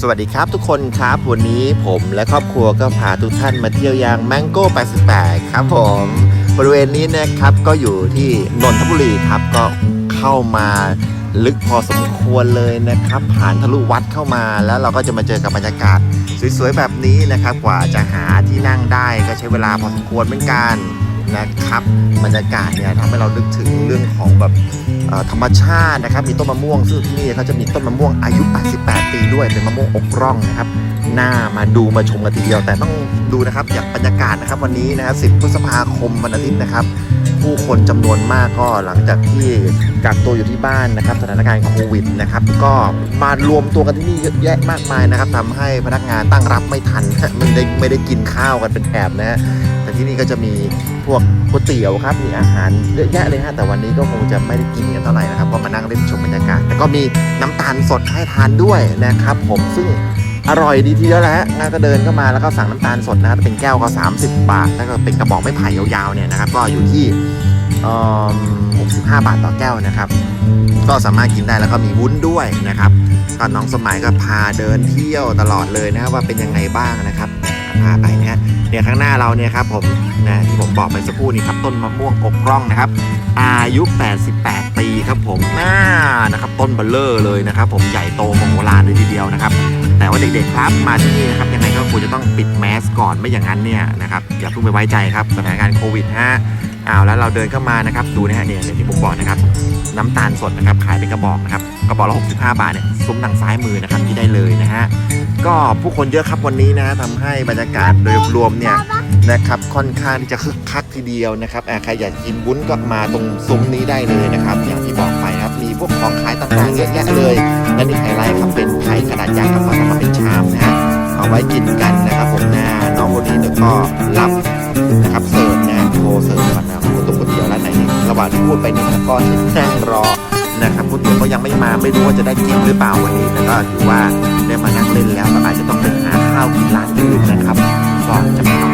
สวัสดีครับทุกคนครับวันนี้ผมและครอบครัวก็พาทุกท่านมาเที่ยวยางแมงโก้88ครับผมบริเวณนี้นะครับก็อยู่ที่นนทบุรีครับก็เข้ามาลึกพอสมควรเลยนะครับ ผ่านทะลุวัดเข้ามาแล้วเราก็จะมาเจอกับบรรยากาศสวยๆแบบนี้นะครับ กว่าจะหาที่นั่งได้ก็ใช้เวลาพอสมควรเหมือนกัน นะครับบรรยากาศเนี่ยทำให้เรานึกถึงเรื่องของแบบธรรมชาตินะครับ มีต้นมะม่วงซึ่งที่นี่เขาจะมีต้นมะม่วงอายุ 88 ปีด้วยเป็นมะม่วงอกร่องนะครับน่ามาดูมาชมกันทีเดียวแต่ต้องดูนะครับอย่างบรรยากาศนะครับวันนี้นะครับ10พฤษภาคมวันอาทิตย์นะครับ ผู้คนจำนวนมากก็หลังจากที่กักตัวอยู่ที่บ้านนะครับสถานการณ์โควิดนะครับก็มารวมตัวกันที่นี่เยอะแยะมากมายนะครับทำให้พนักงานตั้งรับไม่ทันไม่ได้ไม่ได้กินข้าวกันเป็นแถบนะฮะแต่ที่นี่ก็จะมีพวกก๋วยเตี๋ยวครับมีอาหารเยอะแยะเลยฮะแต่วันนี้ก็คงจะไม่ได้กินกันเท่าไหร่นะครับก็มานั่งเล่นชมบรรยากาศแต่ก็มีน้ำตาลสดให้ทานด้วยนะครับ ผมซึ่ง อร่อยดีทีเดียวแหละงานก็เดินเข้ามาแล้วก็สั่งน้ำตาลสดนะครับเป็นแก้วก็ 30 บาท แล้วก็เป็นกระบอกไม้ไผ่ยาวๆเนี่ยนะครับก็อยู่ที่เอ่อ65 บาทต่อแก้วนะครับ ก็สามารถกินได้แล้วก็มีวุ้นด้วยนะครับก็น้องสมัยก็พาเดินเที่ยวตลอดเลยนะครับว่าเป็นยังไงบ้างนะครับพาไปนะฮะเนี่ยข้างหน้าเราเนี่ยครับผมนะที่ผมบอกไปสักครู่นี้ครับต้นมะม่วงอกร่องนะครับ อายุ 88 ปีครับผมน่านะครับต้นเบลเลอร์เลยนะครับ ผมใหญ่โตมโหฬารเลยทีเดียวนะครับ แต่ว่าเด็กๆครับมาที่นี่นะครับยังไงก็ควรจะต้องปิดแมสก่อนไม่อย่างนั้นเนี่ยนะครับอย่าเพิ่งไปไว้ใจครับสถานการณ์โควิดฮะอ้าวแล้วเราเดินเข้ามานะครับดูนะฮะเนี่ยอย่างที่ผมบอกนะครับ น้ำตาลสดนะครับขายเป็นกระบอกนะครับกระบอกละ65 บาทเนี่ยซุ้มทางซ้ายมือนะครับที่ได้เลยนะฮะก็ผู้คนเยอะครับวันนี้นะทำให้บรรยากาศโดยรวมเนี่ย นะครับค่อนข้างที่จะคึกคักทีเดียวนะครับอ่าใครอยากกินวุ้นก็มาตรงซุ้มนี้ได้เลยนะครับ อย่างที่บอกไปครับมีพวกของขายต่างๆเยอะแยะเลยและนี่ไฮไลท์ครับเป็นไข่กระดาษยักษ์ครับมาทำมาเป็นชามนะฮะเอาไว้กินกันนะครับ ผมนะน้องคนนี้เนี่ยก็รับนะครับเสิร์ฟนะโทรเสิร์ฟก่อนนะก๋วยเตี๋ยวก๋วยเตี๋ยวร้านไหนนี่ระหว่างที่พูดไปเนี่ยก็นั่งรอนะครับก๋วยเตี๋ยวก็ยังไม่มาไม่รู้ว่าจะได้กินหรือเปล่าวันนี้แต่ก็ถือว่าได้มานั่งเล่นแล้วก็อาจจะต้องไปหาข้าวกินร้านอื่นนะครับก็จะไม่ต้อง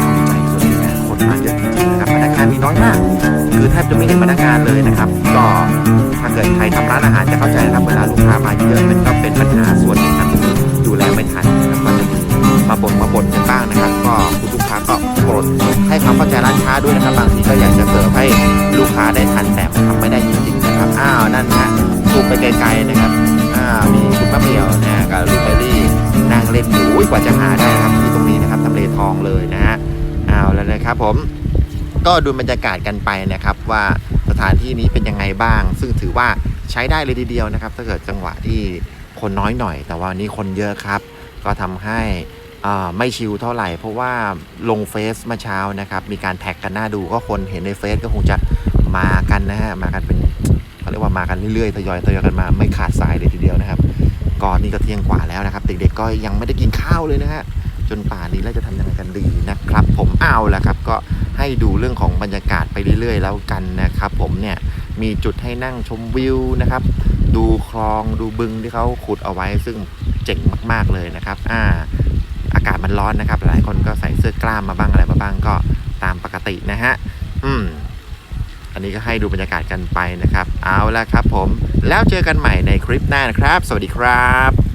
ทำ อยมาก คือแทบจะไม่เห็นพนักงานเลยนะครับ ก็ถ้าเกิดใครทำร้านอาหารจะเข้าใจนะครับ เวลาลูกค้ามาเยอะมันก็เป็นปัญหาส่วนหนึงครับดูแลไม่ทันนะครับก็จะมีมาบ่นมาบ่นกันบ้างนะครับ ก็คุณลูกค้าก็โปรดให้ความเข้าใจร้านค้าด้วยนะครับ บางทีก็อยากจะเสิร์ฟให้ลูกค้าได้ทันแต่ทำไม่ได้จริงๆนะครับ อ้าวนั่นฮะซูมไปไกลๆนะครับอ้าวมีคุณมะเมี่ยวนะกับลูกเบอรี่นั่งเล่นอยู่กว่าจะหาได้นะครับที่ตรงนี้นะครับทำเลทองเลยนะฮะอ้าวแล้วนะครับผม ก็ดูบรรยากาศกันไปนะครับ ว่าสถานที่นี้เป็นยังไงบ้าง ซึ่งถือว่าใช้ได้เลยทีเดียวนะครับ ถ้าเกิดจังหวะที่คนน้อยหน่อย แต่ว่านี้คนเยอะครับ ก็ทำให้อ่าไม่ชิลเท่าไหร่ เพราะว่าลงเฟซเมื่อเช้านะครับ มีการแท็กกันหน้าดูก็คนเห็นในเฟซก็คงจะมากันนะฮะมากันเป็นเขาเรียกว่ามากันเรื่อยๆทยอยทยอยกันมาไม่ขาดสายเลยทีเดียวนะครับก่อนนี่ก็เที่ยงกว่าแล้วนะครับ เด็กๆก็ยังไม่ได้กินข้าวเลยนะฮะ จนป่านี้แล้วจะทำยังไงกันดีนะครับ ผมเอาละครับก็ให้ดูเรื่องของบรรยากาศไปเรื่อยๆ แล้วกันนะครับ ผมเนี่ยมีจุดให้นั่งชมวิวนะครับ ดูคลองดูบึงที่เขาขุดเอาไว้ ซึ่งเจ๋งมากๆเลยนะครับอ่าอากาศมันร้อนนะครับ หลายคนก็ใส่เสื้อกล้ามมาบ้างอะไรมาบ้างก็ตามปกตินะฮะอืมอันนี้ก็ให้ดูบรรยากาศกันไปนะครับ เอาละครับผมแล้วเจอกันใหม่ในคลิปหน้านะครับ สวัสดีครับ